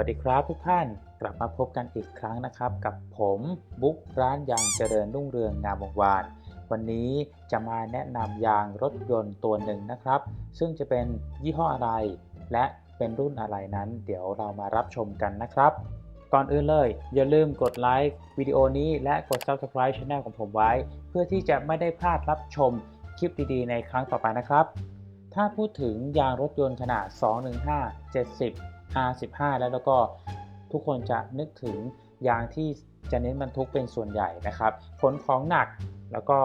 วัสดีครับทุกท่านกลับมาพบกันอีกครั้งนะครับ กับผมบุ๊กร้านยางเจริญรุ่งเรืองงามวงวาน วันนี้จะมาแนะนำยางรถยนต์ตัวหนึ่งนะครับ ซึ่งจะเป็นยี่ห้ออะไร และเป็นรุ่นอะไรนั้น เดี๋ยวเรามารับชมกันนะครับ ก่อนอื่นเลย อย่าลืมกดไลค์วิดีโอนี้และกด Subscribe Channel ของผมไว้ เพื่อที่จะไม่ได้พลาดรับชมคลิปดีๆ ในครั้งต่อไปนะครับ ถ้าพูดถึงยางรถยนต์ขนาด 215 70 R15 แล้วแล้วก็ทุกคนจะนึกถึงยางที่จะเน้นบรรทุกเป็นส่วนใหญ่นะครับขนของหนักแล้วก็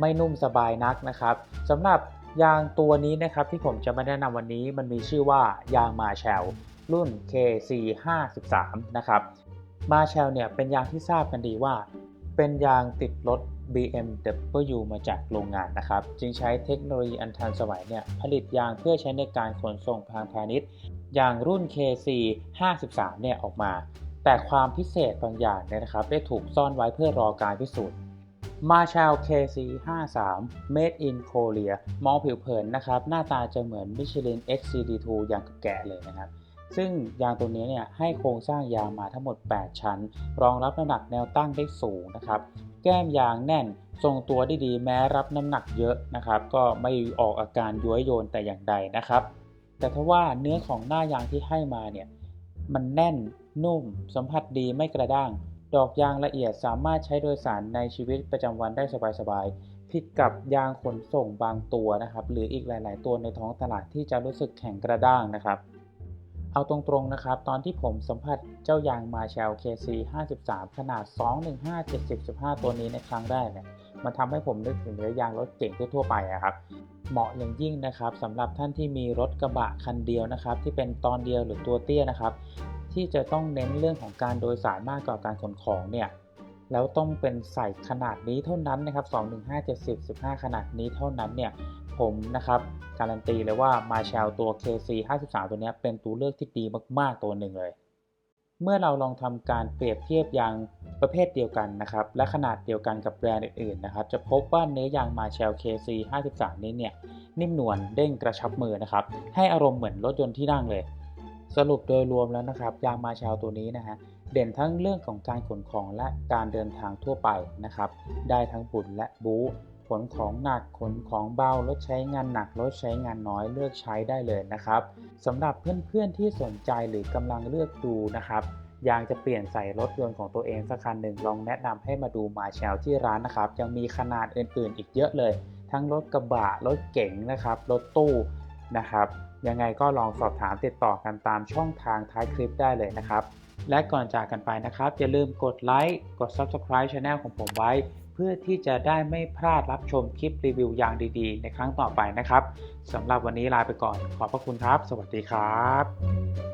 ไม่นุ่มสบายนักนะครับสำหรับยางตัวนี้นะครับที่ผมจะมาแนะนำวันนี้มันมีชื่อว่ายางมาแชลรุ่น KC53 นะครับมาแชลเนี่ยเป็นยางที่ทราบกันดีว่า เป็นยางติดรถ BMW มาจากโรงงานนะครับ จึงใช้เทคโนโลยีอันทันสมัยเนี่ยผลิตยางเพื่อใช้ในการขนส่งทางพาณิชย์อย่างรุ่น KC 53เนี่ยออกมา แต่ความพิเศษบางอย่างเนี่ยนะครับได้ถูกซ่อนไว้เพื่อรอการพิสูจน์ Marshall KC 53 Made in Korea มองผิวเผินนะครับ หน้าตาจะเหมือน Michelin XCD2 อย่างแก่เลยนะครับซึ่งยางตัวนี้เนี่ยให้โครงสร้างยางมาทั้งหมด 8 ชั้น รองรับน้ำหนักแนวตั้งได้สูงนะครับ แก้มยางแน่น ทรงตัวได้ดีแม้รับน้ำหนักเยอะนะครับ ก็ไม่ออกอาการย้วยโยนแต่อย่างใดนะครับ แต่ถ้าว่าเนื้อของหน้ายางที่ให้มาเนี่ยมันแน่นนุ่ม สัมผัสดีไม่กระด้าง ดอกยางละเอียดสามารถใช้โดยสารในชีวิตประจำวันได้สบายๆผิดกับยางขนส่งบางตัวนะครับ หรืออีกหลาย ๆ ตัวในท้องตลาดที่จะรู้สึกแข็งกระด้างนะครับ เอาตรงๆนะครับ ตอนที่ผมสัมผัสเจ้ายางมาแชล KC 53 ขนาด 215 70 15 ตัวนี้ในครั้งแรกเนี่ยมันทำให้ผมนึกถึงเรือยางรถเก่งทั่วๆไปอะครับ เหมาะอย่างยิ่งนะครับสำหรับท่านที่มีรถกระบะคันเดียวนะครับ ที่เป็นตอนเดียวหรือตัวเตี้ยนะครับ ที่จะต้องเน้นเรื่องของการโดยสารมากกว่าการขนของเนี่ยแล้วต้องเป็นใส่ขนาดนี้เท่านั้นนะครับ 215 70 15 ขนาดนี้เท่านั้นเนี่ย ผมนะครับการันตีเลยว่ามาแชลตัว KC 53ตัวนี้เป็นตัวเลือกที่ดีมากๆตัวหนึ่งเลย เมื่อเราลองทำการเปรียบเทียบยางประเภทเดียวกันนะครับและขนาดเดียวกันกับแบรนด์อื่นๆนะครับจะพบว่าเนื้อยางมาแชล KC 53นี้เนี่ยนิ่มนวลเด้งกระชับมือนะครับให้อารมณ์เหมือนรถยนต์ที่นั่งเลย สรุปโดยรวมแล้วนะครับยางมาแชลตัวนี้นะฮะเด่นทั้งเรื่องของการขนของและการเดินทางทั่วไปนะครับได้ทั้งบุญและบู๊ ขนของหนักขนของเบารถใช้งานหนักรถใช้งานน้อยเลือกใช้ได้เลยนะครับสำหรับเพื่อนๆที่สนใจหรือกำลังเลือกดูนะครับยางจะเปลี่ยนใส่รถยนต์ของตัวเองสักคันหนึ่งลองแนะนำให้มาดูมาแชลที่ร้านนะครับยังมีขนาดอื่นๆ อีกเยอะเลย ทั้งรถกระบะรถเก๋งนะครับรถตู้นะครับยังไงก็ลองสอบถามติดต่อกันตามช่องทางท้ายคลิปได้เลยนะครับ และก่อนจากกันไปนะครับ อย่าลืมกดไลค์กด Subscribe Channel ของผมไว้ เพื่อที่จะได้ไม่พลาดรับชมคลิปรีวิวยางดีๆ ในครั้งต่อไปนะครับสำหรับวันนี้ลาไปก่อน ขอบพระคุณครับ สวัสดีครับ